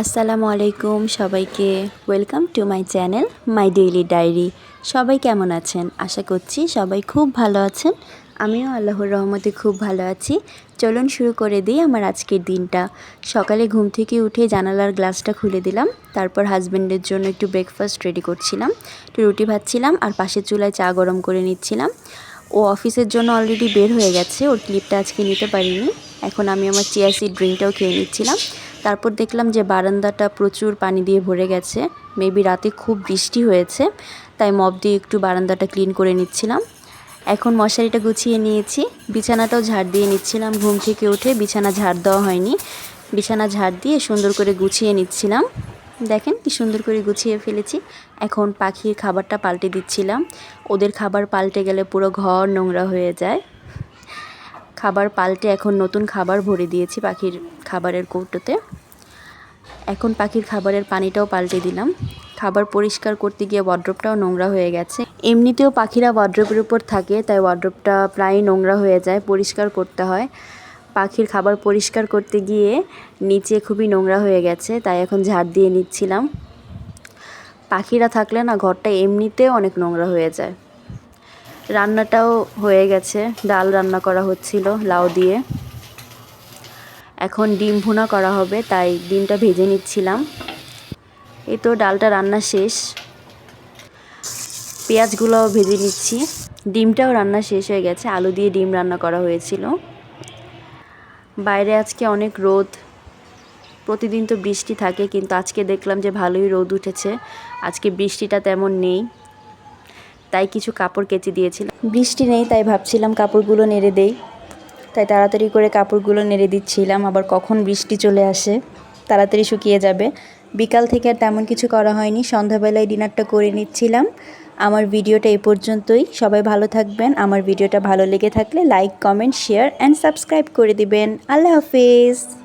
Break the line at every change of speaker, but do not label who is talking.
আসসালামু আলাইকুম সবাইকে। Welcome to my channel my daily diary সবাই কেমন আছেন? আশা করছি সবাই খুব ভালো আছেন। আমিও আল্লাহর রহমতে খুব ভালো আছি। চলুন শুরু করে দিই আমার আজকের দিনটা। সকালে ঘুম থেকে উঠে জানালার গ্লাসটা খুলে দিলাম। তারপর হাজব্যান্ডের জন্য একটু ব্রেকফাস্ট রেডি করছিলাম। একটু রুটি ভাজছিলাম আর পাশের চুলায় চা গরম করে নিচ্ছিলাম। ও অফিসের জন্য অলরেডি বের হয়ে গেছে। ওর ক্লিপটা আজকে নিতে পারিনি। এখন আমি আমার চিয়া সিড ড্রিঙ্কটাও খেয়ে নিচ্ছিলাম। তারপর দেখলাম যে বারান্দাটা প্রচুর পানি দিয়ে ভরে গেছে। মেবি রাতে খুব বৃষ্টি হয়েছে, তাই মব দিয়ে একটু বারান্দাটা ক্লিন করে নিচ্ছিলাম। এখন মশারিটা গুছিয়ে নিয়েছি, বিছানাটাও ঝাড় দিয়ে নিচ্ছিলাম। ঘুম থেকে উঠে বিছানা ঝাড় দেওয়া হয়নি। বিছানা ঝাড় দিয়ে সুন্দর করে গুছিয়ে নিচ্ছিলাম। দেখেন কি সুন্দর করে গুছিয়ে ফেলেছি। এখন পাখির খাবারটা পাল্টে দিচ্ছিলাম। ওদের খাবার পাল্টে গেলে পুরো ঘর নোংরা হয়ে যায়। খাবার পাল্টে এখন নতুন খাবার ভরে দিয়েছি পাখির খাবারের কৌটোতে। এখন পাখির খাবারের পানিটাও পাল্টে দিলাম। খাবার পরিষ্কার করতে গিয়ে ওয়ার্ড্রপটাও নোংরা হয়ে গেছে। এমনিতেও পাখিরা ওয়ার্ড্রপের উপর থাকে, তাই ওয়ার্ড্রপটা প্রায় নোংরা হয়ে যায়, পরিষ্কার করতে হয়। পাখির খাবার পরিষ্কার করতে গিয়ে নিচে খুবই নোংরা হয়ে গেছে, তাই এখন ঝাড় দিয়ে নিচ্ছিলাম। পাখিরা থাকলে না ঘরটা এমনিতেও অনেক নোংরা হয়ে যায়। রান্নাটাও হয়ে গেছে। ডাল রান্না করা হচ্ছিল, লাউ দিয়ে। এখন ডিম ভুনা করা হবে, তাই ডিমটা ভেজে নিচ্ছিলাম। এই তো ডালটা রান্না শেষ। পেঁয়াজগুলোও ভেজে নিচ্ছি। ডিমটাও রান্না শেষ হয়ে গেছে, আলু দিয়ে ডিম রান্না করা হয়েছিল। বাইরে আজকে অনেক রোদ। প্রতিদিন তো বৃষ্টি থাকে, কিন্তু আজকে দেখলাম যে ভালোই রোদ উঠেছে। আজকে বৃষ্টিটা তেমন নেই। তাই কিছু কাপড় কেচে দিয়েছিলাম। বৃষ্টি নেই, তাই ভাবছিলাম কাপড়গুলো নেড়ে দেই। তাই তাড়াতাড়ি করে কাপড়গুলো নেড়ে দিচ্ছিলাম, আবার কখন বৃষ্টি চলে আসে তাড়াতাড়ি শুকিয়ে যাবে। বিকাল থেকে আর তেমন কিছু করা হয়নি, সন্ধ্যাবেলায় ডিনারটা করে নিচ্ছিলাম। আমার ভিডিওটা এ পর্যন্তই, সবাই ভালো থাকবেন। আমার ভিডিওটা ভালো লেগে থাকলে like, comment, share and subscribe করে দিবেন। আল্লাহ হাফিজ।